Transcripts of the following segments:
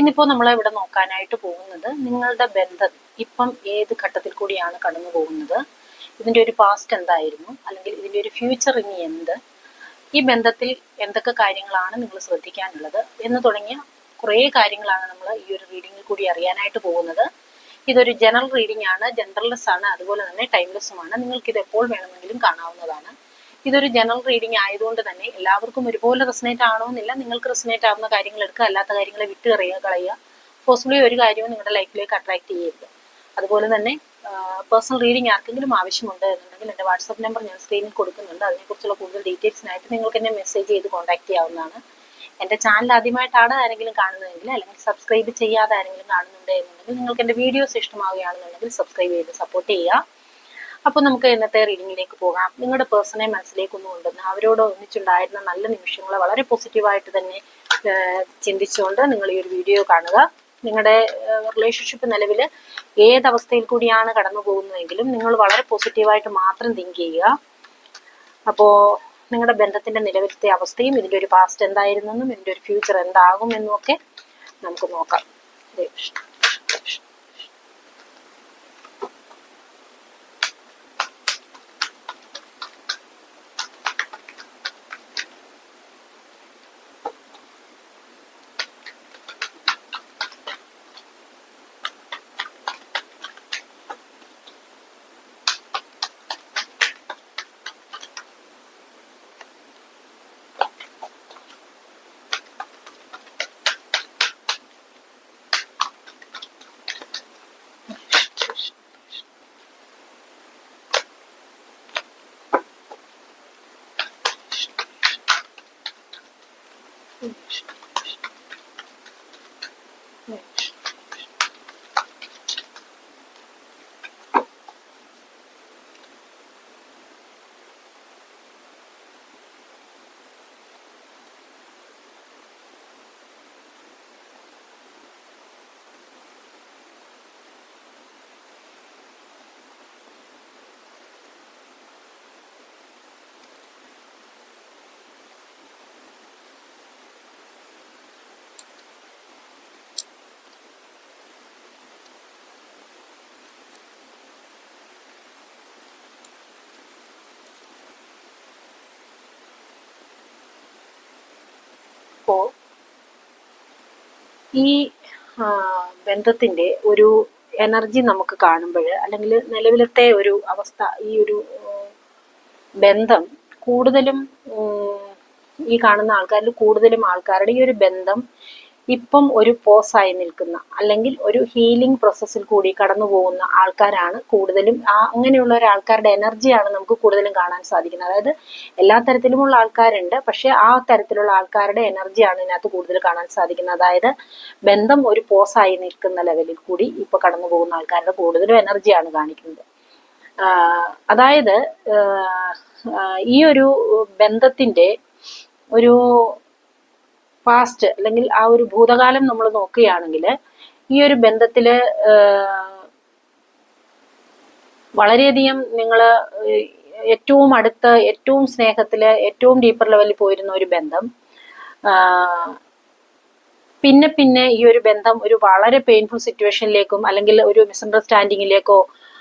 ഇന്നിപ്പോൾ നമ്മൾ ഇവിടെ നോക്കാനായിട്ട് പോകുന്നത് നിങ്ങളുടെ ബന്ധം ഇപ്പം ഏത് ഘട്ടത്തിൽ കൂടിയാണ് കടന്നു പോകുന്നത്? ഇതിന്റെ ഒരു പാസ്റ്റ് എന്തായിരുന്നു? അല്ലെങ്കിൽ ഇതിന്റെ ഒരു ഫ്യൂച്ചർ ഇനി എന്ത്? ഈ ബന്ധത്തിൽ എന്തൊക്കെ കാര്യങ്ങളാണ് നിങ്ങൾ ശ്രദ്ധിക്കാനുള്ളത്? എന്ന് തുടങ്ങിയ കുറേ കാര്യങ്ങളാണ് നമ്മൾ ഈ ഒരു റീഡിംഗിൽ കൂടി അറിയാനായിട്ട് പോകുന്നത്. ഇതൊരു ജനറൽ റീഡിംഗ് ആണ് ജനറൽലെസ് ആണ് അതുപോലെ തന്നെ ടൈംലെസ്സുമാണ് നിങ്ങൾക്ക് ഇത് എപ്പോൾ വേണമെങ്കിലും കാണാവുന്നതാണ്. ഇതൊരു ജനറൽ റീഡിംഗ് ആയതുകൊണ്ട് തന്നെ എല്ലാവർക്കും ഒരുപോലെ റെസനേറ്റ് ആവണമെന്നില്ല. നിങ്ങൾക്ക് റെസനേറ്റ് ആവുന്ന കാര്യങ്ങൾ എടുക്കുക അല്ലാത്ത കാര്യങ്ങളെ വിട്ട് കളയുക. കളയുക പോസിബിളി ഒരു കാര്യവും നിങ്ങളുടെ ലൈഫിലേക്ക് അട്രാക്ട് ചെയ്യരുത്. അതുപോലെ തന്നെ പേഴ്സണൽ റീഡിംഗ് ആർക്കെങ്കിലും ആവശ്യമുണ്ട് എന്നുണ്ടെങ്കിൽ എന്റെ വാട്സപ്പ് നമ്പർ ഞാൻ സ്ക്രീനിൽ കൊടുക്കുന്നുണ്ട്. അതിനെക്കുറിച്ചുള്ള കൂടുതൽ ഡീറ്റെയിൽസിനായിട്ട് നിങ്ങൾക്ക് എന്നെ മെസ്സേജ് ചെയ്ത് കോൺടാക്ട് ചെയ്യാവുന്നതാണ്. എന്റെ ചാനൽ ആദ്യമായിട്ടാണ് ആരെങ്കിലും കാണുന്നതെങ്കിൽ അല്ലെങ്കിൽ സബ്സ്ക്രൈബ് ചെയ്യാതെ ആരെങ്കിലും കാണുന്നുണ്ട് എന്നുണ്ടെങ്കിൽ നിങ്ങൾക്ക് എന്റെ വീഡിയോസ് ഇഷ്ടമാവുകയാണെന്നുണ്ടെങ്കിൽ സബ്സ്ക്രൈബ് ചെയ്ത് സപ്പോർട്ട് ചെയ്യുക. അപ്പോൾ നമുക്ക് ഇന്നത്തെ റീഡിങ്ങിലേക്ക് പോകാം. നിങ്ങളുടെ പേഴ്സണെ മനസ്സിലേക്ക് ഒന്ന് കൊണ്ടുവന്ന് അവരോട് ഒന്നിച്ചുണ്ടായിരുന്ന നല്ല നിമിഷങ്ങളെ വളരെ പോസിറ്റീവായിട്ട് തന്നെ ചിന്തിച്ചുകൊണ്ട് നിങ്ങൾ ഈ ഒരു വീഡിയോ കാണുക. നിങ്ങളുടെ റിലേഷൻഷിപ്പ് നിലവിൽ ഏതവസ്ഥയിൽ കൂടിയാണ് കടന്നു പോകുന്നതെങ്കിലും നിങ്ങൾ വളരെ പോസിറ്റീവായിട്ട് മാത്രം തിങ്ക് ചെയ്യുക. അപ്പോ നിങ്ങളുടെ ബന്ധത്തിന്റെ നിലവിലത്തെ അവസ്ഥയും ഇതിന്റെ ഒരു പാസ്റ്റ് എന്തായിരുന്നെന്നും ഇതിന്റെ ഒരു ഫ്യൂച്ചർ എന്താകും എന്നും ഒക്കെ നമുക്ക് നോക്കാം. ഹരേ കൃഷ്ണ കൃഷ്ണ കൃഷ്ണ. അപ്പോ ഈ ബന്ധത്തിന്റെ ഒരു എനർജി നമുക്ക് കാണുമ്പോൾ അല്ലെങ്കിൽ നിലവിലത്തെ ഒരു അവസ്ഥ ഈ ഒരു ബന്ധം കൂടുതലും ഈ കാണുന്ന ആൾക്കാരിൽ കൂടുതലും ആൾക്കാരുടെ ഈ ഒരു ബന്ധം ഇപ്പം ഒരു പോസായി നിൽക്കുന്ന അല്ലെങ്കിൽ ഒരു ഹീലിംഗ് പ്രോസസ്സിൽ കൂടി കടന്നു പോകുന്ന ആൾക്കാരാണ് കൂടുതലും. ആ അങ്ങനെയുള്ള ഒരു ആൾക്കാരുടെ എനർജിയാണ് നമുക്ക് കൂടുതലും കാണാൻ സാധിക്കുന്നത്. അതായത് എല്ലാ തരത്തിലുമുള്ള ആൾക്കാരുണ്ട് പക്ഷെ ആ തരത്തിലുള്ള ആൾക്കാരുടെ എനർജിയാണ് ഇതിനകത്ത് കൂടുതൽ കാണാൻ സാധിക്കുന്നത്. അതായത് ബന്ധം ഒരു പോസായി നിൽക്കുന്ന ലെവലിൽ കൂടി ഇപ്പൊ കടന്നു പോകുന്ന ആൾക്കാരുടെ കൂടുതലും എനർജിയാണ് കാണിക്കുന്നത്. അതായത് ഈ ഒരു ബന്ധത്തിന്റെ ഒരു പാസ്റ്റ് അല്ലെങ്കിൽ ആ ഒരു ഭൂതകാലം നമ്മൾ നോക്കുകയാണെങ്കിൽ ഈ ഒരു ബന്ധത്തിൽ ആഹ് വളരെയധികം നിങ്ങൾ ഏറ്റവും അടുത്ത ഏറ്റവും സ്നേഹത്തിൽ ഏറ്റവും ഡീപ്പർ ലെവലിൽ പോയിരുന്ന ഒരു ബന്ധം പിന്നെ പിന്നെ ഈ ഒരു ബന്ധം ഒരു വളരെ പെയിൻഫുൾ സിറ്റുവേഷനിലേക്കും അല്ലെങ്കിൽ ഒരു മിസ്അണ്ടർസ്റ്റാൻഡിങ്ങിലേക്കോ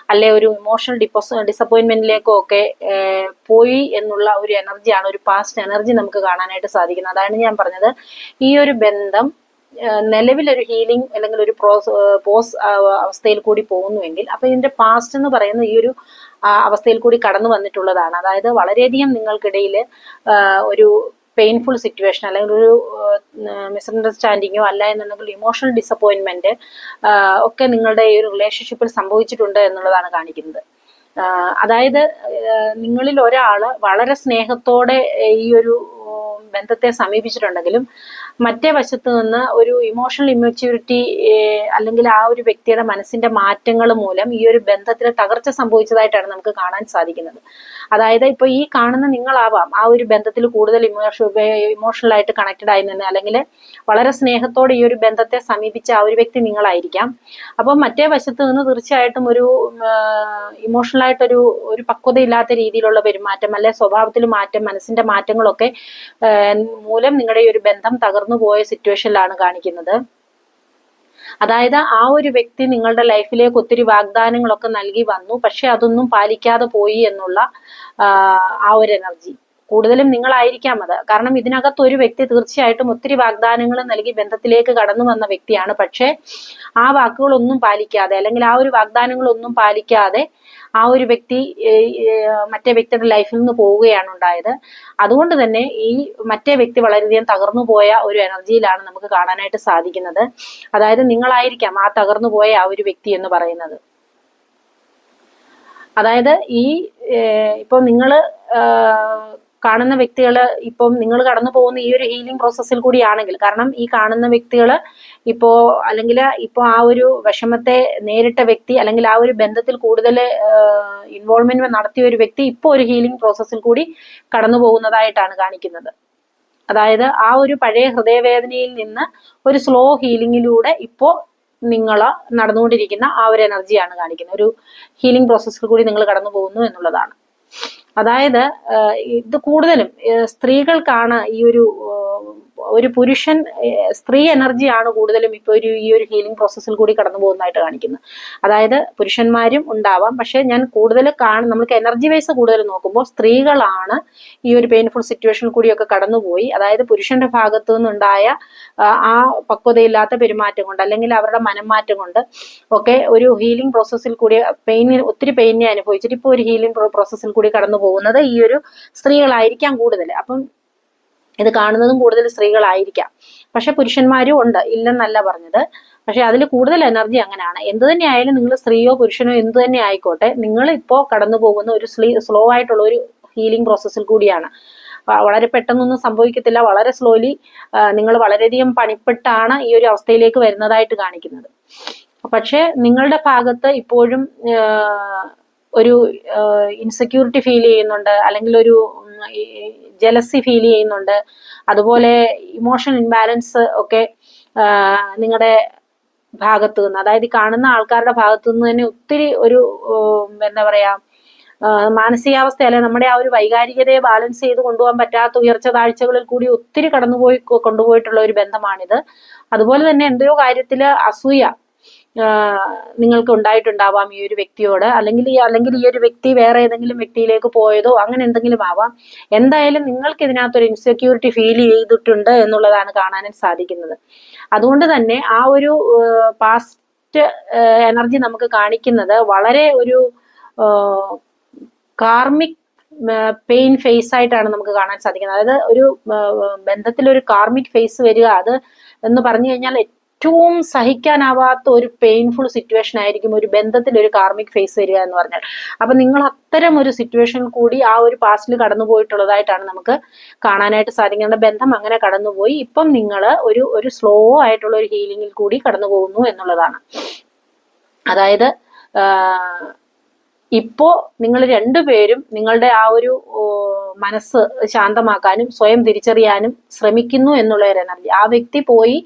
അല്ലെ ഒരു ഇമോഷണൽ ഡിപ്പോസ് ഡിസപ്പോയിൻമെന്റിലേക്കോ ഒക്കെ പോയി എന്നുള്ള ഒരു എനർജിയാണ് ഒരു പാസ്റ്റ് എനർജി നമുക്ക് കാണാനായിട്ട് സാധിക്കുന്നത്. അതാണ് ഞാൻ പറഞ്ഞത്. ഈ ഒരു ബന്ധം നിലവിലൊരു ഹീലിംഗ് അല്ലെങ്കിൽ ഒരു പ്രോസ് പോസ് അവസ്ഥയിൽ കൂടി പോകുന്നുവെങ്കിൽ അപ്പൊ ഇതിന്റെ പാസ്റ്റ് എന്ന് പറയുന്ന ഈ ഒരു അവസ്ഥയിൽ കൂടി കടന്നു വന്നിട്ടുള്ളതാണ്. അതായത് വളരെയധികം നിങ്ങൾക്കിടയിൽ ഒരു പെയിൻഫുൾ സിറ്റുവേഷൻ അല്ലെങ്കിൽ ഒരു മിസ്അണ്ടർസ്റ്റാൻഡിങ്ങോ അല്ല എന്നുണ്ടെങ്കിൽ ഇമോഷണൽ ഡിസപ്പോയിൻമെന്റ് ഒക്കെ നിങ്ങളുടെ ഈ ഒരു റിലേഷൻഷിപ്പിൽ സംഭവിച്ചിട്ടുണ്ട് എന്നുള്ളതാണ് കാണിക്കുന്നത്. അതായത് നിങ്ങളിൽ ഒരാൾ വളരെ സ്നേഹത്തോടെ ഈ ഒരു ബന്ധത്തെ സമീപിച്ചിട്ടുണ്ടെങ്കിലും മറ്റേ വശത്ത് നിന്ന് ഒരു ഇമോഷണൽ ഇമ്മച്യൂരിറ്റി അല്ലെങ്കിൽ ആ ഒരു വ്യക്തിയുടെ മനസ്സിന്റെ മാറ്റങ്ങൾ മൂലം ഈ ഒരു ബന്ധത്തിന് തകർച്ച സംഭവിച്ചതായിട്ടാണ് നമുക്ക് കാണാൻ സാധിക്കുന്നത്. അതായത് ഇപ്പൊ ഈ കാണുന്ന നിങ്ങളാവാം ആ ഒരു ബന്ധത്തിൽ കൂടുതൽ ഇമോഷ ഇമോഷണൽ ആയിട്ട് കണക്റ്റഡ് ആയി നിന്ന് അല്ലെങ്കിൽ വളരെ സ്നേഹത്തോടെ ഈ ഒരു ബന്ധത്തെ സമീപിച്ച ആ ഒരു വ്യക്തി നിങ്ങളായിരിക്കാം. അപ്പൊ മറ്റേ വശത്ത് നിന്ന് തീർച്ചയായിട്ടും ഒരു ഇമോഷണൽ ആയിട്ടൊരു ഒരു പക്വതയില്ലാത്ത രീതിയിലുള്ള പെരുമാറ്റം അല്ലെ സ്വഭാവത്തിൽ മാറ്റം മനസ്സിന്റെ മാറ്റങ്ങളൊക്കെ മൂലം നിങ്ങളുടെ ഈ ഒരു ബന്ധം തകർന്നു പോയ സിറ്റുവേഷനിലാണ് കാണിക്കുന്നത്. അതായത് ആ ഒരു വ്യക്തി നിങ്ങളുടെ ലൈഫിലേക്ക് ഒത്തിരി വാഗ്ദാനങ്ങളൊക്കെ നൽകി വന്നു. പക്ഷെ അതൊന്നും പാലിക്കാതെ പോയി എന്നുള്ള ആ, ഒരു എനർജി കൂടുതലും നിങ്ങളായിരിക്കാം അത്. കാരണം ഇതിനകത്ത് ഒരു വ്യക്തി തീർച്ചയായിട്ടും ഒത്തിരി വാഗ്ദാനങ്ങൾ നൽകി ബന്ധത്തിലേക്ക് കടന്നു വന്ന വ്യക്തിയാണ്. പക്ഷേ ആ വാക്കുകളൊന്നും പാലിക്കാതെ അല്ലെങ്കിൽ ആ ഒരു വാഗ്ദാനങ്ങളൊന്നും പാലിക്കാതെ ആ ഒരു വ്യക്തി മറ്റേ വ്യക്തിയുടെ ലൈഫിൽ നിന്ന് പോവുകയാണ് ഉണ്ടായത്. അതുകൊണ്ട് തന്നെ ഈ മറ്റേ വ്യക്തി വളരെയധികം തകർന്നു പോയ ഒരു എനർജിയിലാണ് നമുക്ക് കാണാനായിട്ട് സാധിക്കുന്നത്. അതായത് നിങ്ങളായിരിക്കാം ആ തകർന്നു പോയ ആ ഒരു വ്യക്തി എന്ന് പറയുന്നത്. അതായത് ഈ ഇപ്പൊ നിങ്ങൾ കാണുന്ന വ്യക്തികൾ ഇപ്പം നിങ്ങൾ കടന്നു പോകുന്ന ഈ ഒരു ഹീലിംഗ് പ്രോസസ്സിൽ കൂടിയാണെങ്കിൽ കാരണം ഈ കാണുന്ന വ്യക്തികൾ ഇപ്പോ അല്ലെങ്കിൽ ഇപ്പോൾ ആ ഒരു വിഷമത്തെ നേരിട്ട വ്യക്തി അല്ലെങ്കിൽ ആ ഒരു ബന്ധത്തിൽ കൂടുതൽ ഇൻവോൾവ്മെന്റ് നടത്തിയ ഒരു വ്യക്തി ഇപ്പോൾ ഒരു ഹീലിംഗ് പ്രോസസ്സിൽ കൂടി കടന്നു പോകുന്നതായിട്ടാണ് കാണിക്കുന്നത്. അതായത് ആ ഒരു പഴയ ഹൃദയവേദനയിൽ നിന്ന് ഒരു സ്ലോ ഹീലിംഗിലൂടെ ഇപ്പോൾ നിങ്ങൾ നടന്നുകൊണ്ടിരിക്കുന്ന ആ ഒരു എനർജിയാണ് കാണിക്കുന്നത്. ഒരു ഹീലിംഗ് പ്രോസസ്സിൽ കൂടി നിങ്ങൾ കടന്നു പോകുന്നു എന്നുള്ളതാണ്. അതായത് ഇത് കൂടുതലും സ്ത്രീകൾക്കാണ് ഈ ഒരു ഒരു പുരുഷൻ സ്ത്രീ എനർജിയാണ് കൂടുതലും ഇപ്പോൾ ഒരു ഈ ഒരു ഹീലിംഗ് പ്രോസസ്സിൽ കൂടി കടന്നു പോകുന്നതായിട്ട് കാണിക്കുന്നത്. അതായത് പുരുഷന്മാരും ഉണ്ടാവാം. പക്ഷെ ഞാൻ കൂടുതൽ കാണും നമുക്ക് എനർജി വൈസ് കൂടുതൽ നോക്കുമ്പോൾ സ്ത്രീകളാണ് ഈ ഒരു പെയിൻഫുൾ സിറ്റുവേഷനിൽ കൂടിയൊക്കെ കടന്നുപോയി. അതായത് പുരുഷന്റെ ഭാഗത്തു നിന്നുണ്ടായ ആ പക്വതയില്ലാത്ത പെരുമാറ്റം കൊണ്ട് അല്ലെങ്കിൽ അവരുടെ മനംമാറ്റം കൊണ്ട് ഒക്കെ ഒരു ഹീലിംഗ് പ്രോസസ്സിൽ കൂടി പെയിൻ ഒത്തിരി പെയിനെ അനുഭവിച്ചിട്ട് ഇപ്പോൾ ഒരു ഹീലിംഗ് പ്രോസസ്സിൽ കൂടി കടന്നു പോകുന്നത് ഈ ഒരു സ്ത്രീകളായിരിക്കാം കൂടുതൽ. അപ്പം ഇത് കാണുന്നതും കൂടുതൽ സ്ത്രീകളായിരിക്കാം. പക്ഷെ പുരുഷന്മാരും ഉണ്ട്. ഇല്ലെന്നല്ല പറഞ്ഞത്. പക്ഷെ അതിൽ കൂടുതൽ എനർജി അങ്ങനെയാണ്. എന്ത് തന്നെ ആയാലും നിങ്ങൾ സ്ത്രീയോ പുരുഷനോ എന്ത് തന്നെ ആയിക്കോട്ടെ നിങ്ങൾ ഇപ്പോൾ കടന്നു പോകുന്ന ഒരു സ്ലീ സ്ലോ ആയിട്ടുള്ള ഒരു ഹീലിംഗ് പ്രോസസ്സിൽ കൂടിയാണ്. വളരെ പെട്ടെന്നൊന്നും സംഭവിക്കത്തില്ല. വളരെ സ്ലോലി നിങ്ങൾ വളരെയധികം പണിപ്പെട്ടാണ് ഈ ഒരു അവസ്ഥയിലേക്ക് വരുന്നതായിട്ട് കാണിക്കുന്നത്. പക്ഷെ നിങ്ങളുടെ ഭാഗത്ത് ഇപ്പോഴും ഒരു ഇൻസെക്യൂരിറ്റി ഫീൽ ചെയ്യുന്നുണ്ട്. അല്ലെങ്കിൽ ഒരു ജലസി ഫീൽ ചെയ്യുന്നുണ്ട്. അതുപോലെ ഇമോഷണൽ ഇംബാലൻസ് ഒക്കെ നിങ്ങളുടെ ഭാഗത്തു നിന്ന് അതായത് കാണുന്ന ആൾക്കാരുടെ ഭാഗത്തു നിന്ന് തന്നെ ഒത്തിരി ഒരു എന്താ പറയാ മാനസികാവസ്ഥ അല്ലെ നമ്മുടെ ആ ഒരു വൈകാരികതയെ ബാലൻസ് ചെയ്ത് കൊണ്ടുപോകാൻ പറ്റാത്ത ഉയർച്ച താഴ്ചകളിൽ കൂടി ഒത്തിരി കടന്നുപോയി കൊണ്ടുപോയിട്ടുള്ള ഒരു ബന്ധമാണിത്. അതുപോലെ തന്നെ എന്തോ കാര്യത്തിൽ അസൂയ നിങ്ങൾക്ക് ഉണ്ടായിട്ടുണ്ടാവാം ഈ ഒരു വ്യക്തിയോട്. അല്ലെങ്കിൽ ഈ അല്ലെങ്കിൽ ഈ ഒരു വ്യക്തി വേറെ ഏതെങ്കിലും വ്യക്തിയിലേക്ക് പോയതോ അങ്ങനെ എന്തെങ്കിലും ആവാം. എന്തായാലും നിങ്ങൾക്ക് ഇതിനകത്തൊരു ഇൻസെക്യൂരിറ്റി ഫീൽ ചെയ്തിട്ടുണ്ട് എന്നുള്ളതാണ് കാണാനും സാധിക്കുന്നത്. അതുകൊണ്ട് തന്നെ ആ ഒരു പാസ്റ്റ് എനർജി നമുക്ക് കാണിക്കുന്നത് വളരെ ഒരു കാർമിക് പെയിൻ ഫേസ് ആയിട്ടാണ് നമുക്ക് കാണാൻ സാധിക്കുന്നത്. അതായത് ഒരു ബന്ധത്തിൽ ഒരു കാർമിക് ഫേസ് വരിക അത് എന്ന് പറഞ്ഞു കഴിഞ്ഞാൽ ഏറ്റവും സഹിക്കാനാവാത്ത ഒരു പെയിൻഫുൾ സിറ്റുവേഷൻ ആയിരിക്കും ഒരു ബന്ധത്തിൽ ഒരു കാർമിക് ഫേസ് വരിക എന്ന് പറഞ്ഞാൽ. അപ്പൊ നിങ്ങൾ അത്തരം ഒരു സിറ്റുവേഷൻ കൂടി ആ ഒരു പാസ്റ്റിൽ കടന്നുപോയിട്ടുള്ളതായിട്ടാണ് നമുക്ക് കാണാനായിട്ട് സാധിക്കുന്നത്. ബന്ധം അങ്ങനെ കടന്നുപോയി. ഇപ്പം നിങ്ങൾ ഒരു ഒരു സ്ലോ ആയിട്ടുള്ള ഒരു ഹീലിംഗിൽ കൂടി കടന്നു പോകുന്നു എന്നുള്ളതാണ്. അതായത് ഇപ്പോ നിങ്ങൾ രണ്ടുപേരും നിങ്ങളുടെ ആ ഒരു മനസ്സ് ശാന്തമാക്കാനും സ്വയം തിരിച്ചറിയാനും ശ്രമിക്കുന്നു എന്നുള്ള ഒരു എനർജി ആ വ്യക്തി പോയി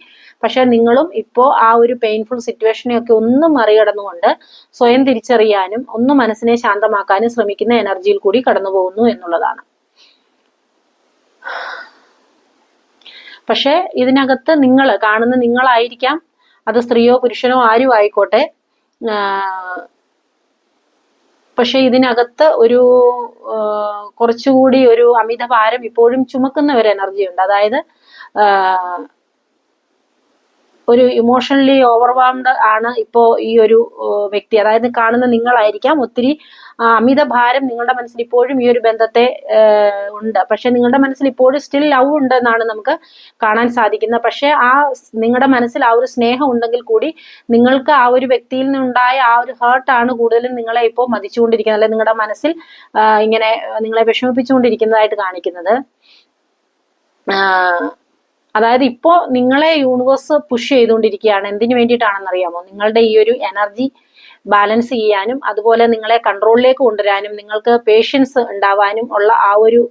പക്ഷെ നിങ്ങളും ഇപ്പോ ആ ഒരു പെയിൻഫുൾ സിറ്റുവേഷനെ ഒക്കെ ഒന്നും മറികടന്നുകൊണ്ട് സ്വയം തിരിച്ചറിയാനും ഒന്ന് മനസ്സിനെ ശാന്തമാക്കാനും ശ്രമിക്കുന്ന എനർജിയിൽ കൂടി കടന്നു പോകുന്നു എന്നുള്ളതാണ്. പക്ഷേ ഇതിനകത്ത് നിങ്ങൾ കാണുന്ന നിങ്ങളായിരിക്കാം. അത് സ്ത്രീയോ പുരുഷനോ ആരും ആയിക്കോട്ടെ. പക്ഷെ ഇതിനകത്ത് ഒരു കുറച്ചുകൂടി ഒരു അമിത ഭാരം ഇപ്പോഴും ചുമക്കുന്ന ഒരു എനർജി ഉണ്ട്. അതായത് ഒരു ഇമോഷണലി ഓവർവാംഡ് ആണ് ഇപ്പോ ഈ ഒരു വ്യക്തി. അതായത് കാണുന്ന നിങ്ങളായിരിക്കാം. ഒത്തിരി അമിത ഭാരം നിങ്ങളുടെ മനസ്സിൽ ഇപ്പോഴും ഈ ഒരു ബന്ധത്തെ ഉണ്ട്. പക്ഷെ നിങ്ങളുടെ മനസ്സിൽ ഇപ്പോഴും സ്റ്റിൽ ലവ് ഉണ്ട് എന്നാണ് നമുക്ക് കാണാൻ സാധിക്കുന്നത് പക്ഷെ ആ നിങ്ങളുടെ മനസ്സിൽ ആ ഒരു സ്നേഹം ഉണ്ടെങ്കിൽ കൂടി നിങ്ങൾക്ക് ആ ഒരു വ്യക്തിയിൽ നിന്നുണ്ടായ ആ ഒരു ഹേർട്ടാണ് കൂടുതലും നിങ്ങളെ ഇപ്പോൾ മതിച്ചുകൊണ്ടിരിക്കുന്നത്. അല്ലെങ്കിൽ നിങ്ങളുടെ മനസ്സിൽ ഇങ്ങനെ നിങ്ങളെ വിഷമിപ്പിച്ചുകൊണ്ടിരിക്കുന്നതായിട്ട് കാണിക്കുന്നത്. അതായത് ഇപ്പോ നിങ്ങളെ യൂണിവേഴ്സ് പുഷ് ചെയ്തുകൊണ്ടിരിക്കുകയാണ്. എന്തിനു വേണ്ടിയിട്ടാണെന്ന് അറിയാമോ? നിങ്ങളുടെ ഈ ഒരു എനർജി ബാലൻസ് ചെയ്യാനും അതുപോലെ നിങ്ങളെ കൺട്രോളിലേക്ക് കൊണ്ടുവരാനും നിങ്ങൾക്ക് പേഷ്യൻസ് ഉണ്ടാവാനും ഉള്ള ആ ഒരു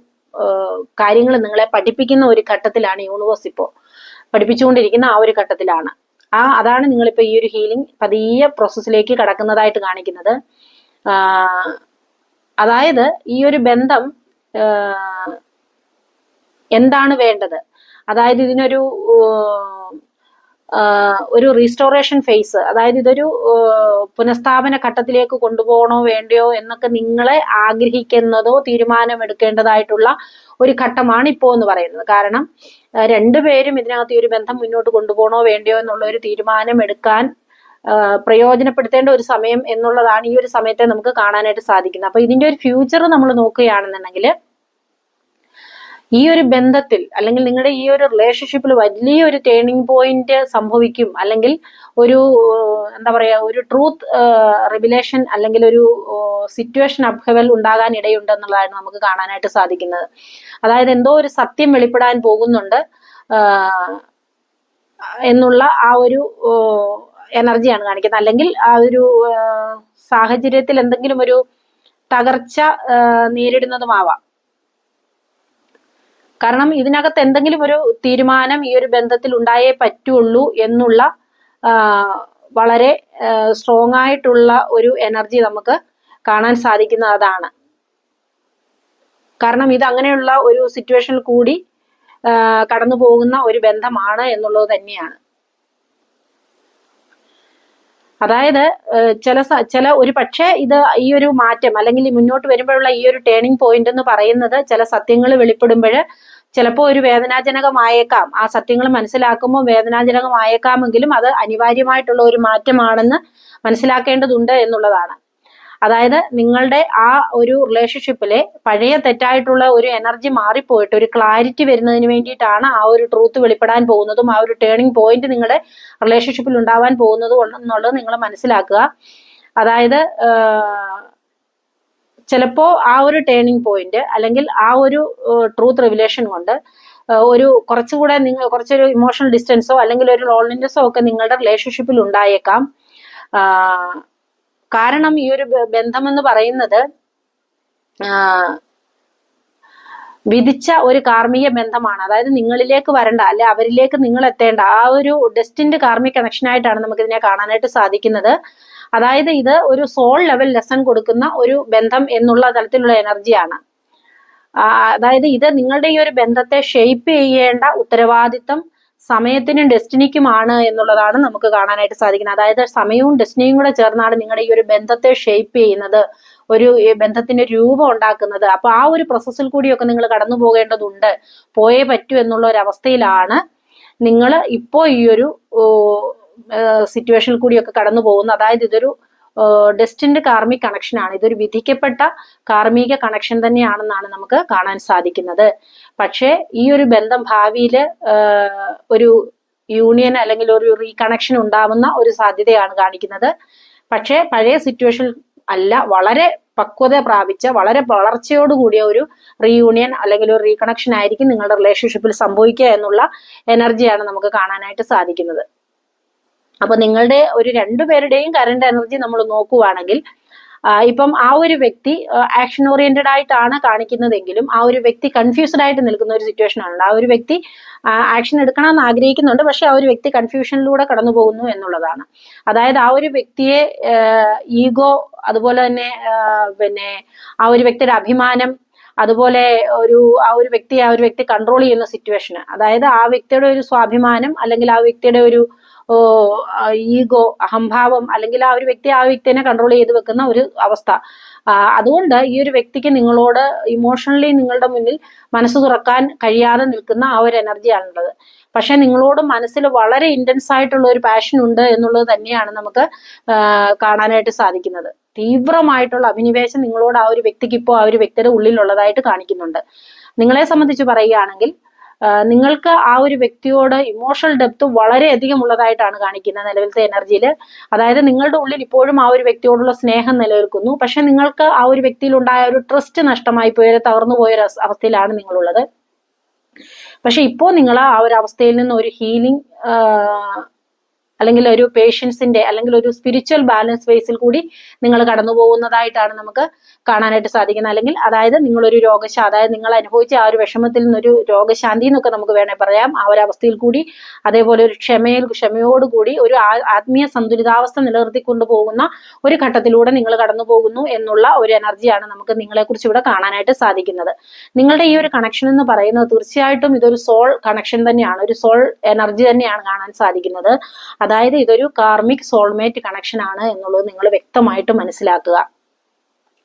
കാര്യങ്ങൾ നിങ്ങളെ പഠിപ്പിക്കുന്ന ഒരു ഘട്ടത്തിലാണ് യൂണിവേഴ്സ് ഇപ്പോൾ പഠിപ്പിച്ചുകൊണ്ടിരിക്കുന്ന ആ ഒരു ഘട്ടത്തിലാണ്. ആ അതാണ് നിങ്ങളിപ്പോൾ ഈ ഒരു ഹീലിംഗ് പതിയെ പ്രോസസ്സിലേക്ക് കടക്കുന്നതായിട്ട് കാണിക്കുന്നത്. അതായത് ഈ ഒരു ബന്ധം എന്താണ് വേണ്ടത്? അതായത് ഇതിനൊരു ഒരു റീസ്റ്റോറേഷൻ ഫേസ് അതായത് ഇതൊരു പുനഃസ്ഥാപന ഘട്ടത്തിലേക്ക് കൊണ്ടുപോകണോ വേണ്ടയോ എന്നൊക്കെ നിങ്ങളെ ആഗ്രഹിക്കുന്നതോ തീരുമാനമെടുക്കേണ്ടതായിട്ടുള്ള ഒരു ഘട്ടമാണ് ഇപ്പോൾ എന്ന് പറയുന്നത്. കാരണം രണ്ടുപേരും ഇതിനകത്ത് ഈ ഒരു ബന്ധം മുന്നോട്ട് കൊണ്ടുപോകണോ വേണ്ടയോ എന്നുള്ള ഒരു തീരുമാനം എടുക്കാൻ പ്രയോജനപ്പെടുത്തേണ്ട ഒരു സമയം എന്നുള്ളതാണ് ഈ ഒരു സമയത്തെ നമുക്ക് കാണാനായിട്ട് സാധിക്കുന്നത്. അപ്പൊ ഇതിന്റെ ഒരു ഫ്യൂച്ചർ നമ്മൾ നോക്കുകയാണെന്നുണ്ടെങ്കിൽ ഈ ഒരു ബന്ധത്തിൽ അല്ലെങ്കിൽ നിങ്ങളുടെ ഈ ഒരു റിലേഷൻഷിപ്പിൽ വലിയൊരു ടേണിംഗ് പോയിന്റ് സംഭവിക്കും. അല്ലെങ്കിൽ ഒരു എന്താ പറയുക ഒരു ട്രൂത്ത് റിവിലേഷൻ അല്ലെങ്കിൽ ഒരു സിറ്റുവേഷൻ അപ്ഹവൽ ഉണ്ടാകാൻ ഇടയുണ്ടെന്നുള്ളതാണ് നമുക്ക് കാണാനായിട്ട് സാധിക്കുന്നത്. അതായത് എന്തോ ഒരു സത്യം വെളിപ്പെടാൻ പോകുന്നുണ്ട് എന്നുള്ള ആ ഒരു എനർജിയാണ് കാണിക്കുന്നത്. അല്ലെങ്കിൽ ആ ഒരു സാഹചര്യത്തിൽ എന്തെങ്കിലും ഒരു തകർച്ച നേരിടുന്നതുമാവാം. കാരണം ഇതിനകത്ത് എന്തെങ്കിലും ഒരു തീരുമാനം ഈ ഒരു ബന്ധത്തിൽ ഉണ്ടായേ പറ്റുള്ളൂ എന്നുള്ള വളരെ സ്ട്രോങ് ആയിട്ടുള്ള ഒരു എനർജി നമുക്ക് കാണാൻ സാധിക്കുന്ന അതാണ്. കാരണം ഇത് അങ്ങനെയുള്ള ഒരു സിറ്റുവേഷനിൽ കൂടി കടന്നു പോകുന്ന ഒരു ബന്ധമാണ് എന്നുള്ളത് തന്നെയാണ്. അതായത് ചില ചില ഒരു പക്ഷേ ഇത് ഈ ഒരു മാറ്റം അല്ലെങ്കിൽ മുന്നോട്ട് വരുമ്പോഴുള്ള ഈ ഒരു ടേണിംഗ് പോയിന്റ് എന്ന് പറയുന്നത് ചില സത്യങ്ങൾ വെളിപ്പെടുമ്പോൾ ചിലപ്പോൾ ഒരു വേദനാജനകമായേക്കാം. ആ സത്യങ്ങൾ മനസ്സിലാക്കുമ്പോൾ വേദനാജനകമായേക്കാമെങ്കിലും അത് അനിവാര്യമായിട്ടുള്ള ഒരു മാറ്റമാണെന്ന് മനസ്സിലാക്കേണ്ടതുണ്ട് എന്നുള്ളതാണ്. അതായത് നിങ്ങളുടെ ആ ഒരു റിലേഷൻഷിപ്പിലെ പഴയ തെറ്റായിട്ടുള്ള ഒരു എനർജി മാറിപ്പോയിട്ട് ഒരു ക്ലാരിറ്റി വരുന്നതിന് വേണ്ടിയിട്ടാണ് ആ ഒരു ട്രൂത്ത് വെളിപ്പെടാൻ പോകുന്നതും ആ ഒരു ടേണിംഗ് പോയിന്റ് നിങ്ങളുടെ റിലേഷൻഷിപ്പിൽ ഉണ്ടാവാൻ പോകുന്നതും എന്നുള്ളത് നിങ്ങൾ മനസ്സിലാക്കുക. അതായത് ചിലപ്പോൾ ആ ഒരു ടേണിംഗ് പോയിന്റ് അല്ലെങ്കിൽ ആ ഒരു ട്രൂത്ത് റിവിലേഷൻ കൊണ്ട് ഒരു കുറച്ചുകൂടെ നിങ്ങൾ കുറച്ചൊരു ഇമോഷണൽ ഡിസ്റ്റൻസോ അല്ലെങ്കിൽ ഒരു ലോൺലിനെസ്സോ ഒക്കെ നിങ്ങളുടെ റിലേഷൻഷിപ്പിൽ ഉണ്ടായേക്കാം. കാരണം ഈ ഒരു ബന്ധം എന്ന് പറയുന്നത് വിധിച്ച ഒരു കാർമിക ബന്ധമാണ്. അതായത് നിങ്ങളിലേക്ക് വരണ്ട അല്ലെ അവരിലേക്ക് നിങ്ങൾ എത്തേണ്ട ആ ഒരു ഡെസ്റ്റിൻഡ് കാർമിക് കണക്ഷനായിട്ടാണ് നമുക്ക് ഇതിനെ കാണാനായിട്ട് സാധിക്കുന്നത്. അതായത് ഇത് ഒരു സോൾ ലെവൽ ലെസൺ കൊടുക്കുന്ന ഒരു ബന്ധം എന്നുള്ള തരത്തിലുള്ള എനർജിയാണ് അതായത് ഇത് നിങ്ങളുടെ ഈ ഒരു ബന്ധത്തെ ഷെയ്പ്പ് ചെയ്യേണ്ട ഉത്തരവാദിത്തം സമയത്തിനും ഡെസ്റ്റിനിക്കുമാണ് എന്നുള്ളതാണ് നമുക്ക് കാണാനായിട്ട് സാധിക്കുന്നത്. അതായത് സമയവും ഡെസ്റ്റിനിയും കൂടെ ചേർന്നാണ് നിങ്ങളുടെ ഈ ഒരു ബന്ധത്തെ ഷെയ്പ്പ് ചെയ്യുന്നത് ഒരു ബന്ധത്തിന്റെ രൂപം ഉണ്ടാക്കുന്നത്. അപ്പൊ ആ ഒരു പ്രോസസ്സിൽ കൂടിയൊക്കെ നിങ്ങൾ കടന്നു പോകേണ്ടതുണ്ട്. പോയേ പറ്റൂ എന്നുള്ള ഒരു അവസ്ഥയിലാണ് നിങ്ങൾ ഇപ്പോ ഈ ഒരു സിറ്റുവേഷനിൽ കൂടിയൊക്കെ കടന്നു പോകുന്നു. അതായത് ഇതൊരു ഡെസ്റ്റിൻഡ് കാർമിക് കണക്ഷനാണ് ഇതൊരു വിധിക്കപ്പെട്ട കാർമിക കണക്ഷൻ തന്നെയാണെന്നാണ് നമുക്ക് കാണാൻ സാധിക്കുന്നത്. പക്ഷേ ഈ ഒരു ബന്ധം ഭാവിയിൽ ഒരു യൂണിയൻ അല്ലെങ്കിൽ ഒരു റീകണക്ഷൻ ഉണ്ടാവുന്ന ഒരു സാധ്യതയാണ് കാണിക്കുന്നത്. പക്ഷേ പഴയ സിറ്റുവേഷൻ അല്ല വളരെ പക്വത പ്രാപിച്ച വളരെ വളർച്ചയോട് കൂടിയ ഒരു റീയൂണിയൻ അല്ലെങ്കിൽ ഒരു റീകണക്ഷൻ ആയിരിക്കും നിങ്ങളുടെ റിലേഷൻഷിപ്പിൽ സംഭവിക്കുക എന്നുള്ള എനർജിയാണ് നമുക്ക് കാണാനായിട്ട് സാധിക്കുന്നത്. അപ്പൊ നിങ്ങളുടെ ഒരു രണ്ടുപേരുടെയും കറണ്ട് എനർജി നമ്മൾ നോക്കുവാണെങ്കിൽ ഇപ്പം ആ ഒരു വ്യക്തി ആക്ഷൻ ഓറിയന്റഡ് ആയിട്ടാണ് കാണിക്കുന്നതെങ്കിലും ആ ഒരു വ്യക്തി കൺഫ്യൂസ്ഡ് ആയിട്ട് നിൽക്കുന്ന ഒരു സിറ്റുവേഷൻ ആണ് ആ ഒരു വ്യക്തി ആക്ഷൻ എടുക്കണമെന്ന് ആഗ്രഹിക്കുന്നുണ്ട് പക്ഷെ ആ ഒരു വ്യക്തി കൺഫ്യൂഷനിലൂടെ കടന്നു പോകുന്നു എന്നുള്ളതാണ്. അതായത് ആ ഒരു വ്യക്തിയെ ഈഗോ അതുപോലെ തന്നെ പിന്നെ ആ ഒരു വ്യക്തിയുടെ അഭിമാനം അതുപോലെ ഒരു ആ ഒരു വ്യക്തി ആ ഒരു വ്യക്തി കൺട്രോൾ ചെയ്യുന്ന സിറ്റുവേഷൻ അതായത് ആ വ്യക്തിയുടെ ഒരു സ്വാഭിമാനം അല്ലെങ്കിൽ ആ വ്യക്തിയുടെ ഒരു ഈഗോ അഹംഭാവം അല്ലെങ്കിൽ ആ ഒരു വ്യക്തി ആ വ്യക്തിനെ കൺട്രോൾ ചെയ്ത് വെക്കുന്ന ഒരു അവസ്ഥ. അതുകൊണ്ട് ഈ ഒരു വ്യക്തിക്ക് നിങ്ങളോട് ഇമോഷണലി നിങ്ങളുടെ മുന്നിൽ മനസ്സ് തുറക്കാൻ കഴിയാതെ നിൽക്കുന്ന ആ ഒരു എനർജിയാണുള്ളത് പക്ഷെ നിങ്ങളോട് മനസ്സിൽ വളരെ ഇന്റൻസ് ആയിട്ടുള്ള ഒരു പാഷൻ ഉണ്ട് എന്നുള്ളത് തന്നെയാണ് നമുക്ക് കാണാനായിട്ട് സാധിക്കുന്നത്. തീവ്രമായിട്ടുള്ള അഭിനിവേശം നിങ്ങളോട് ആ ഒരു വ്യക്തിക്ക് ഇപ്പോൾ ആ ഒരു വ്യക്തിയുടെ ഉള്ളിലുള്ളതായിട്ട് കാണിക്കുന്നുണ്ട്. നിങ്ങളെ സംബന്ധിച്ച് പറയുകയാണെങ്കിൽ നിങ്ങൾക്ക് ആ ഒരു വ്യക്തിയോട് ഇമോഷണൽ ഡെപ്ത് വളരെയധികം ഉള്ളതായിട്ടാണ് കാണിക്കുന്നത് നിലവിലത്തെ എനർജിയിൽ അതായത് നിങ്ങളുടെ ഉള്ളിൽ ഇപ്പോഴും ആ ഒരു വ്യക്തിയോടുള്ള സ്നേഹം നിലനിൽക്കുന്നു. പക്ഷെ നിങ്ങൾക്ക് ആ ഒരു വ്യക്തിയിൽ ഉണ്ടായ ഒരു ട്രസ്റ്റ് നഷ്ടമായി പോയ തകർന്നു പോയ അവസ്ഥയിലാണ് നിങ്ങളുള്ളത്. പക്ഷെ ഇപ്പോ നിങ്ങൾ ആ ഒരു അവസ്ഥയിൽ നിന്ന് ഒരു ഹീലിംഗ് അല്ലെങ്കിൽ ഒരു പേഷ്യൻസിന്റെ അല്ലെങ്കിൽ ഒരു സ്പിരിച്വൽ ബാലൻസ് ബേസിൽ കൂടി നിങ്ങൾ കടന്നു പോകുന്നതായിട്ടാണ് നമുക്ക് കാണാനായിട്ട് സാധിക്കുന്നത്. അല്ലെങ്കിൽ അതായത് നിങ്ങളൊരു രോഗശാ അതായത് നിങ്ങൾ അനുഭവിച്ച ആ ഒരു വിഷമത്തിൽ നിന്നൊരു രോഗശാന്തി എന്നൊക്കെ നമുക്ക് വേണേൽ പറയാം. ആ ഒരു അവസ്ഥയിൽ കൂടി അതേപോലെ ഒരു ക്ഷമയിൽ ക്ഷമയോടുകൂടി ഒരു ആത്മീയ സന്തുലിതാവസ്ഥ നിലനിർത്തിക്കൊണ്ടു പോകുന്ന ഒരു ഘട്ടത്തിലൂടെ നിങ്ങൾ കടന്നു പോകുന്നു എന്നുള്ള ഒരു എനർജിയാണ് നമുക്ക് നിങ്ങളെക്കുറിച്ച് ഇവിടെ കാണാനായിട്ട് സാധിക്കുന്നത്. നിങ്ങളുടെ ഈ ഒരു കണക്ഷൻ എന്ന് പറയുന്നത് തീർച്ചയായിട്ടും ഇതൊരു സോൾ കണക്ഷൻ തന്നെയാണ്. ഒരു സോൾ എനർജി തന്നെയാണ് കാണാൻ സാധിക്കുന്നത്. അതായത് ഇതൊരു കാർമിക് സോൾമേറ്റ് കണക്ഷൻ ആണ് എന്നുള്ളത് നിങ്ങൾ വ്യക്തമായിട്ട് മനസ്സിലാക്കുക.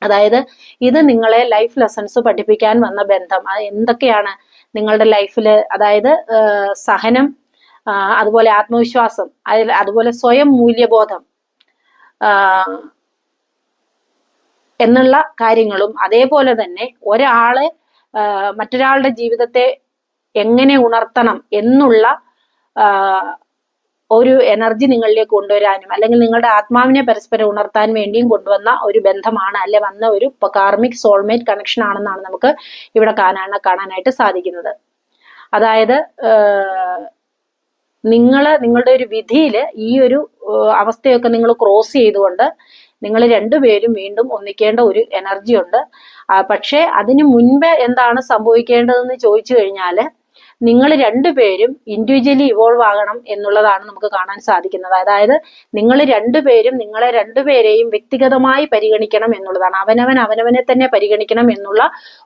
അതായത് ഇത് നിങ്ങളെ ലൈഫ് ലെസൺസ് പഠിപ്പിക്കാൻ വന്ന ബന്ധം. എന്തൊക്കെയാണ് നിങ്ങളുടെ ലൈഫിൽ അതായത് സഹനം അതുപോലെ ആത്മവിശ്വാസം അതുപോലെ സ്വയം മൂല്യബോധം എന്നുള്ള കാര്യങ്ങളും അതേപോലെ തന്നെ ഒരാളെ മറ്റൊരാളുടെ ജീവിതത്തെ എങ്ങനെ ഉണർത്തണം എന്നുള്ള ഒരു എനർജി നിങ്ങളിലേക്ക് കൊണ്ടുവരാനും അല്ലെങ്കിൽ നിങ്ങളുടെ ആത്മാവിനെ പരസ്പരം ഉണർത്താൻ വേണ്ടിയും കൊണ്ടുവന്ന ഒരു ബന്ധമാണ് അല്ലെ വന്ന ഒരു കാർമിക് സോൾമേറ്റ് കണക്ഷൻ ആണെന്നാണ് നമുക്ക് ഇവിടെ കാണാൻ കാണാനായിട്ട് സാധിക്കുന്നത്. അതായത് നിങ്ങൾ നിങ്ങളുടെ ഒരു വിധിയിൽ ഈ ഒരു അവസ്ഥയൊക്കെ നിങ്ങൾ ക്രോസ് ചെയ്തുകൊണ്ട് നിങ്ങൾ രണ്ടുപേരും വീണ്ടും ഒന്നിക്കേണ്ട ഒരു എനർജി ഉണ്ട്. പക്ഷേ അതിന് മുൻപ് എന്താണ് സംഭവിക്കേണ്ടതെന്ന് ചോദിച്ചു കഴിഞ്ഞാൽ നിങ്ങൾ രണ്ടുപേരും ഇൻഡിവിജ്വലി ഇവോൾവ് ആകണം എന്നുള്ളതാണ് നമുക്ക് കാണാൻ സാധിക്കുന്നത്. അതായത് നിങ്ങൾ രണ്ടുപേരും നിങ്ങളെ രണ്ടുപേരെയും വ്യക്തിഗതമായി പരിഗണിക്കണം എന്നുള്ളതാണ്. അവനവൻ അവനവനെ തന്നെ പരിഗണിക്കണം എന്നുള്ള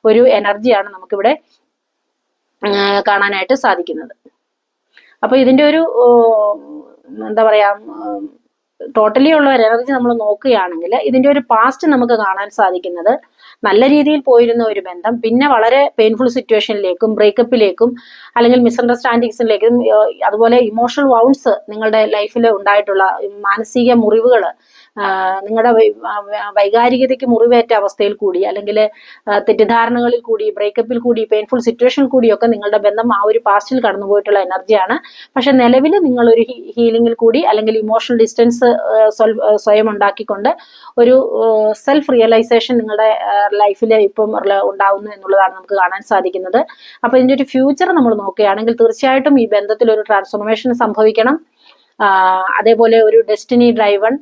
ഒരു എനർജിയാണ് നമുക്കിവിടെ കാണാനായിട്ട് സാധിക്കുന്നത്. അപ്പൊ ഇതിന്റെ ഒരു എന്താ പറയാ ടോട്ടലി ഉള്ള ഒരു എനർജി നമ്മൾ നോക്കുകയാണെങ്കിൽ ഇതിന്റെ ഒരു പാസ്റ്റ് നമുക്ക് കാണാൻ സാധിക്കുന്നത് നല്ല രീതിയിൽ പോയിരുന്ന ഒരു ബന്ധം പിന്നെ വളരെ പെയിൻഫുൾ സിറ്റുവേഷനിലേക്കും ബ്രേക്കപ്പിലേക്കും അല്ലെങ്കിൽ മിസ്അണ്ടർസ്റ്റാൻഡിങ്സിലേക്കും അതുപോലെ ഇമോഷണൽ വൗൺസ് നിങ്ങളുടെ ലൈഫിൽ ഉണ്ടായിട്ടുള്ള മാനസിക മുറിവുകൾ നിങ്ങളുടെ വൈകാരികതയ്ക്ക് മുറിവേറ്റ അവസ്ഥയിൽ കൂടി അല്ലെങ്കിൽ തെറ്റിദ്ധാരണകളിൽ കൂടി ബ്രേക്കപ്പിൽ കൂടി പെയിൻഫുൾ സിറ്റുവേഷനിൽ കൂടിയൊക്കെ നിങ്ങളുടെ ബന്ധം ആ ഒരു പാസ്റ്റിൽ കടന്നുപോയിട്ടുള്ള എനർജിയാണ് പക്ഷെ നിലവിൽ നിങ്ങളൊരു ഹീലിംഗിൽ കൂടി അല്ലെങ്കിൽ ഇമോഷണൽ ഡിസ്റ്റൻസ് സ്വയം ഉണ്ടാക്കിക്കൊണ്ട് ഒരു സെൽഫ് റിയലൈസേഷൻ നിങ്ങളുടെ ലൈഫിൽ ഇപ്പം ഉണ്ടാവുന്നു എന്നുള്ളതാണ് നമുക്ക് കാണാൻ സാധിക്കുന്നത്. അപ്പൊ ഇതിന്റെ ഒരു ഫ്യൂച്ചർ നമ്മൾ നോക്കുകയാണെങ്കിൽ തീർച്ചയായിട്ടും ഈ ബന്ധത്തിൽ ഒരു ട്രാൻസ്ഫോർമേഷൻ സംഭവിക്കണം. അതേപോലെ ഒരു ഡെസ്റ്റിനി ഡ്രൈവൺ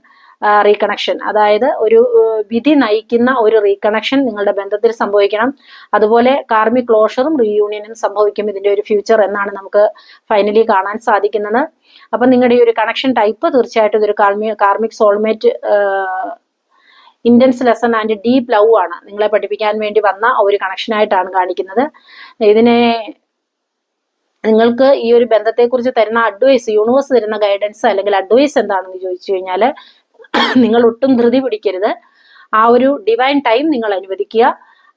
റീകണക്ഷൻ അതായത് ഒരു വിധി നയിക്കുന്ന ഒരു റീകണക്ഷൻ നിങ്ങളുടെ ബന്ധത്തിൽ സംഭവിക്കണം. അതുപോലെ കാർമിക് ക്ലോഷറും റീയൂണിയനും സംഭവിക്കും ഇതിന്റെ ഒരു ഫ്യൂച്ചർ എന്നാണ് നമുക്ക് ഫൈനലി കാണാൻ സാധിക്കുന്നത്. അപ്പൊ നിങ്ങളുടെ ഈ ഒരു കണക്ഷൻ ടൈപ്പ് തീർച്ചയായിട്ടും ഇതൊരു karmic karmic soulmate intense lesson and deep love ആണ്. നിങ്ങളെ പഠിപ്പിക്കാൻ വേണ്ടി വന്ന ഒരു കണക്ഷനായിട്ടാണ് കാണിക്കുന്നത്. ഇതിനെ നിങ്ങൾക്ക് ഈ ഒരു ബന്ധത്തെക്കുറിച്ച് തരുന്ന അഡ്വൈസ് യൂണിവേഴ്സ് തരുന്ന ഗൈഡൻസ് അല്ലെങ്കിൽ അഡ്വൈസ് എന്താണെന്ന് ചോദിച്ചു കഴിഞ്ഞാൽ നിങ്ങൾ ഒട്ടും ധൃതി പിടിക്കരുത്. ആ ഒരു ഡിവൈൻ ടൈം നിങ്ങൾ അനുവദിക്കുക.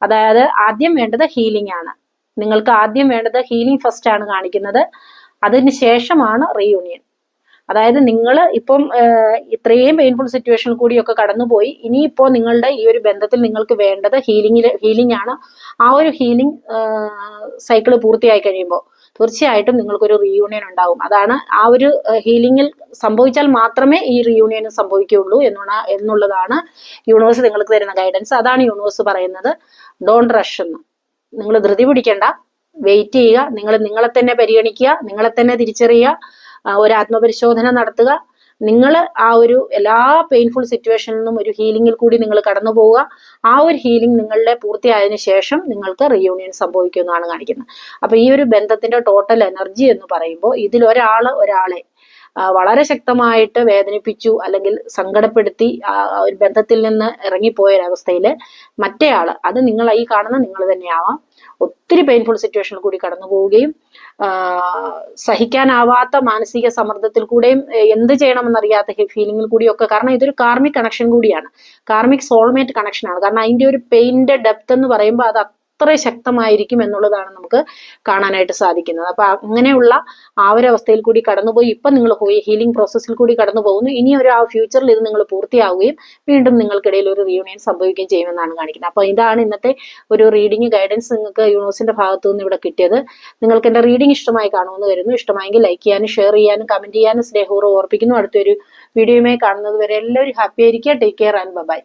അതായത് ആദ്യം വേണ്ടത് ഹീലിംഗ് ആണ്. നിങ്ങൾക്ക് ആദ്യം വേണ്ടത് ഹീലിംഗ് ഫസ്റ്റ് ആണ് കാണിക്കുന്നത്. അതിന് ശേഷമാണ് റീയൂണിയൻ അതായത് നിങ്ങൾ ഇപ്പം ഇത്രയും പെയിൻഫുൾ സിറ്റുവേഷനിൽ കൂടിയൊക്കെ കടന്നുപോയി. ഇനിയിപ്പോൾ നിങ്ങളുടെ ഈ ഒരു ബന്ധത്തിൽ നിങ്ങൾക്ക് വേണ്ടത് ഹീലിംഗിൽ ഹീലിംഗ് ആണ്. ആ ഒരു ഹീലിംഗ് സൈക്കിൾ പൂർത്തിയായി കഴിയുമ്പോൾ തീർച്ചയായിട്ടും നിങ്ങൾക്കൊരു റീയൂണിയൻ ഉണ്ടാവും. അതാണ് ആ ഒരു ഹീലിംഗിൽ സംഭവിച്ചാൽ മാത്രമേ ഈ റീയൂണിയൻ സംഭവിക്കുകയുള്ളൂ എന്നുള്ള എന്നുള്ളതാണ് യൂണിവേഴ്സ് നിങ്ങൾക്ക് തരുന്ന ഗൈഡൻസ് അതാണ് യൂണിവേഴ്സ് പറയുന്നത്. ഡോണ്ട് റഷ് എന്ന്. നിങ്ങൾ ധൃതി പിടിക്കേണ്ട. വെയിറ്റ് ചെയ്യുക. നിങ്ങൾ നിങ്ങളെ തന്നെ പരിഗണിക്കുക. നിങ്ങളെ തന്നെ തിരിച്ചറിയുക. ഒരു ആത്മപരിശോധന നടത്തുക. നിങ്ങൾ ആ ഒരു എല്ലാ പെയിൻഫുൾ സിറ്റുവേഷനിൽ നിന്നും ഒരു ഹീലിംഗിൽ കൂടി നിങ്ങൾ കടന്നു പോവുക. ആ ഒരു ഹീലിംഗ് നിങ്ങളുടെ പൂർത്തിയായതിനു ശേഷം നിങ്ങൾക്ക് റീയൂണിയൻ സംഭവിക്കുമെന്നാണ് കാണിക്കുന്നത്. അപ്പൊ ഈ ഒരു ബന്ധത്തിന്റെ ടോട്ടൽ എനർജി എന്ന് പറയുമ്പോൾ ഇതിൽ ഒരാൾ ഒരാളെ വളരെ ശക്തമായിട്ട് വേദനിപ്പിച്ചു അല്ലെങ്കിൽ സങ്കടപ്പെടുത്തി ഒരു ബന്ധത്തിൽ നിന്ന് ഇറങ്ങിപ്പോയ ഒരവസ്ഥയിൽ ആൾ അത് നിങ്ങൾ ഈ കാണുന്ന നിങ്ങൾ തന്നെയാവാം. ഒത്തിരി പെയിൻഫുൾ സിറ്റുവേഷനിൽ കൂടി കടന്നു പോവുകയും സഹിക്കാനാവാത്ത മാനസിക സമ്മർദ്ദത്തിൽ കൂടെയും എന്ത് ചെയ്യണമെന്നറിയാത്ത ഫീലിംഗിൽ കൂടിയൊക്കെ. കാരണം ഇതൊരു കാർമിക് കണക്ഷൻ കൂടിയാണ്. കാർമിക് സോൾമേറ്റ് കണക്ഷനാണ് കാരണം അതിന്റെ ഒരു പെയിന്റെ ഡെപ്ത് എന്ന് പറയുമ്പോൾ അത് അത്ര ശക്തമായിരിക്കും എന്നുള്ളതാണ് നമുക്ക് കാണാനായിട്ട് സാധിക്കുന്നത്. അപ്പൊ അങ്ങനെയുള്ള ആ ഒരു അവസ്ഥയിൽ കൂടി കടന്നുപോയി ഇപ്പൊ നിങ്ങൾ ഹീലിംഗ് പ്രോസസ്സിൽ കൂടി കടന്നു പോകുന്നു. ഇനി ഒരു ആ ഫ്യൂച്ചറിൽ ഇത് നിങ്ങൾ പൂർത്തിയാവുകയും വീണ്ടും നിങ്ങൾക്കിടയിൽ ഒരു റീയൂണിയൻ സംഭവിക്കുകയും ചെയ്യുമെന്നാണ് കാണിക്കുന്നത്. അപ്പൊ ഇതാണ് ഇന്നത്തെ ഒരു റീഡിംഗ് ഗൈഡൻസ് നിങ്ങൾക്ക് യൂണിവേഴ്സിന്റെ ഭാഗത്തു നിന്ന് ഇവിടെ കിട്ടിയത്. നിങ്ങൾക്ക് എന്റെ റീഡിംഗ് ഇഷ്ടമായി കാണുമെന്ന് വരുന്നു ഇഷ്ടമായെങ്കിൽ ലൈക്ക് ചെയ്യാനും ഷെയർ ചെയ്യാനും കമന്റ് ചെയ്യാനും സ്നേഹപൂർവം ഓർപ്പിക്കുന്നു. അടുത്തൊരു വീഡിയോയുമായി കാണുന്നത് വരെ എല്ലാവരും ഹാപ്പി ആയിരിക്കുക. Take care and by